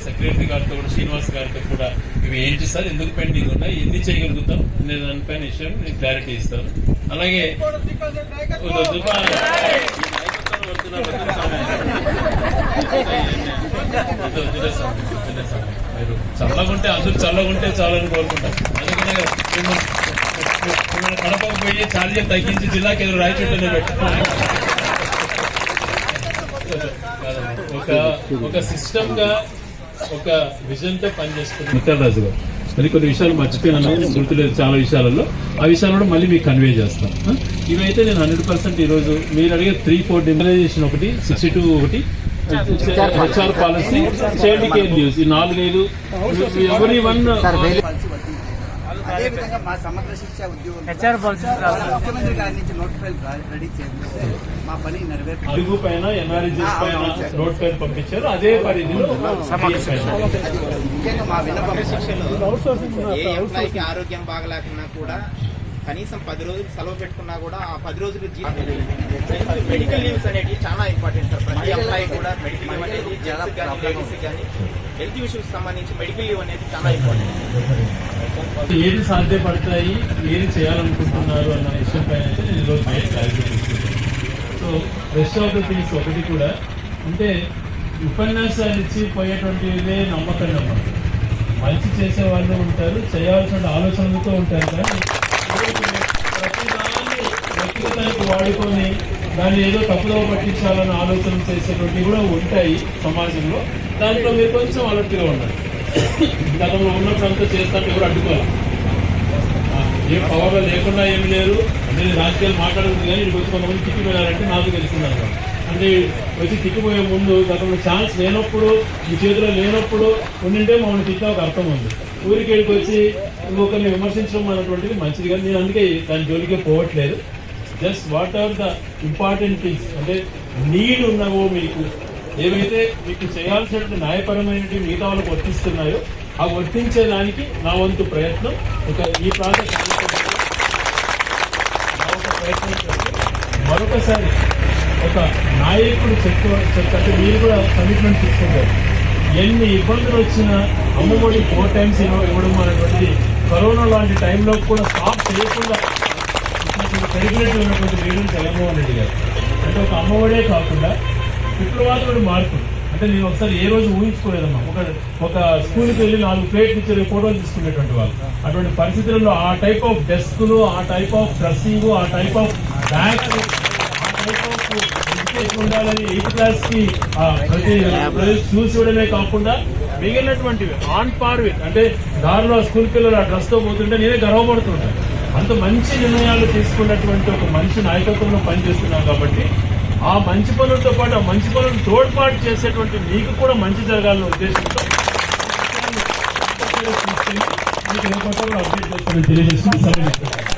Secretary గారితో కూడా శ్రీనివాస్ గారితో కూడా ఇవి ఏంటి సార్ ఎందుకు పెండింగ్ ఉన్నాయి ఎన్ని చేయగలుగుతాం నేను దానిపైన విషయం నేను క్లారిటీ ఇస్తాను అలాగే మీరు చల్లగుంటే అందరూ చల్లగుంటే చాలని కోరుకుంటాం అందుకనే మన కడపకు పోయి ఛార్జీలు తగ్గించి జిల్లా ఎదురు రాయచుట్టనే ఒక ఒక సిస్టమ్గా ఒక విజన్తో పనిచేస్తుంది ముత్యరాజు గారు. మరి కొన్ని విషయాలు మర్చిపోయినాను గుర్తులేదు చాలా విషయాలలో. ఆ విషయాలు కూడా మళ్ళీ మీకు కన్వే చేస్తాం ఇవైతే నేను హండ్రెడ్ పర్సెంట్ ఈ రోజు మీరు అడిగే త్రీ ఫోర్ డిమరైజేషన్ ఒకటి సిక్స్టీ టూ ఒకటి HR policy child care news ఈ నాలుగైదు ఎవరి వన్ పాలసీ వర్తించింది అదే విధంగా మా సమగ్ర శిక్ష ఉద్యోగం ముఖ్యమంత్రి గారి నుంచి నోట్ ఫైల్ రెడీ చేస్తే మా పని పంపించారు. అదే పరిధిలో ముఖ్యంగా మా విన్నపం ఏ ఎంప్లాయీకి ఆరోగ్యం బాగలేకున్నా కూడా కనీసం పది రోజులు సెలవు పెట్టుకున్నా కూడా ఆ పది రోజులు మెడికల్ లీవ్స్ అనేవి చాలా ఇంపార్టెంట్ సార్. ప్రతి ఎంప్లాయీ కూడా మెడికల్ లీవ్ అనేది జెంట్స్ కానీ లేడీస్ కానీ హెల్త్ ఇష్యూస్ సంబంధించి మెడికల్ లీవ్ అనేది చాలా ఇంపార్టెంట్. ఏది సాధ్యపడతాయి ఏది చేయాలనుకుంటున్నారు అన్న విషయం పైన అయితే నేను ఈరోజు so rest of the things ఒకటి కూడా అంటే ఉపన్యాసాలు ఇచ్చి పోయేటువంటివే నమ్మకం నమ్మకం మంచి చేసే వాళ్ళు ఉంటారు చేయాల్సిన ఆలోచనలతో ఉంటారు కానీ ప్రతి దాన్ని వ్యక్తిగతానికి వాడుకొని దాన్ని ఏదో తప్పుదో పట్టించాలని ఆలోచన చేసేటువంటివి కూడా ఉంటాయి సమాజంలో. దాంట్లో మీరు కొంచెం అలర్ట్గా ఉండాలి గతంలో ఉన్నప్పుడు అంతా చేస్తాంటే ఎవరు అడ్డుకోవాలి. ఏ పవర్ లేకుండా ఏమి లేరు. నేను రాజకీయాలు మాట్లాడుతుంది కానీ ఇక్కడికి వచ్చి కొంతమంది తిట్టిపోయారంటే నాకు తెలిసింది. అంటే వచ్చి తిట్టిపోయే ముందు గతంలో ఛాన్స్ లేనప్పుడు మీ చేతిలో లేనప్పుడు ఉండింటే మమ్మల్ని తిట్టిన ఒక అర్థం ఉంది. ఊరికి వెళ్ళి వచ్చి ఇంకొకరిని విమర్శించడం అనేటువంటిది మంచిది కానీ నేను అందుకే దాని జోలికే పోవట్లేదు. Just what are the important things అంటే నీడ్ ఉన్నవో మీకు ఏవైతే మీకు చేయాల్సిన న్యాయపరమైనవి మిగతా వాళ్ళకి వర్తిస్తున్నాయో ఆ వర్తించేదానికి నా వంతు ప్రయత్నం. ఒక ఈ ప్రాజెక్ట్ ప్రయత్నం మరొకసారి ఒక నాయకుడు చెప్ప చెప్పంటే మీరు కూడా కమిట్మెంట్ తీసుకుంటారు. ఎన్ని ఇబ్బందులు వచ్చినా అమ్మఒడి ఫోర్ టైమ్స్ ఇవ్వడం అనేటువంటిది కరోనా లాంటి టైంలో కూడా స్టాప్ చేయకుండా క్రెడిబిలిటీ ఉన్నటువంటి లీడర్ జగన్మోహన్ రెడ్డి గారు. అంటే ఒక అమ్మఒడే కాకుండా విప్లవాత్మక మార్పు. అంటే నేను ఒకసారి ఏ రోజు ఊహించుకోలేదమ్మా. ఒక ఒక స్కూల్కి వెళ్ళి నాలుగు ప్లేట్లు ఇచ్చే ఫోటోలు తీసుకునేటువంటి వాళ్ళు. అటువంటి పరిస్థితుల్లో ఆ టైప్ ఆఫ్ డెస్క్లు ఆ టైప్ ఆఫ్ డ్రెస్సింగ్ ఆ టైప్ ఆఫ్ బ్యాగ్స్ ఆ టైప్ ఆఫ్ ఎడ్యుకేషన్ ఉండాలని ఎయిత్ క్లాస్కి ప్రతి చూసి ఇవ్వడమే కాకుండా మిగిలినటువంటివి ఆన్ పార్ విత్ అంటే దారిలో స్కూల్ పిల్లలు ఆ డ్రెస్తో పోతుంటే నేనే గర్వపడుతుంటాను అంత మంచి నిర్ణయాలు తీసుకున్నటువంటి ఒక మనిషి నాయకత్వంలో పనిచేస్తున్నాం కాబట్టి ఆ మంచి పనులతో పాటు ఆ మంచి పనులను తోడ్పాటు చేసేటువంటి మీకు కూడా మంచి జరగాలనే ఉద్దేశంతో మీకు ఏ అప్డేట్ చేస్తానని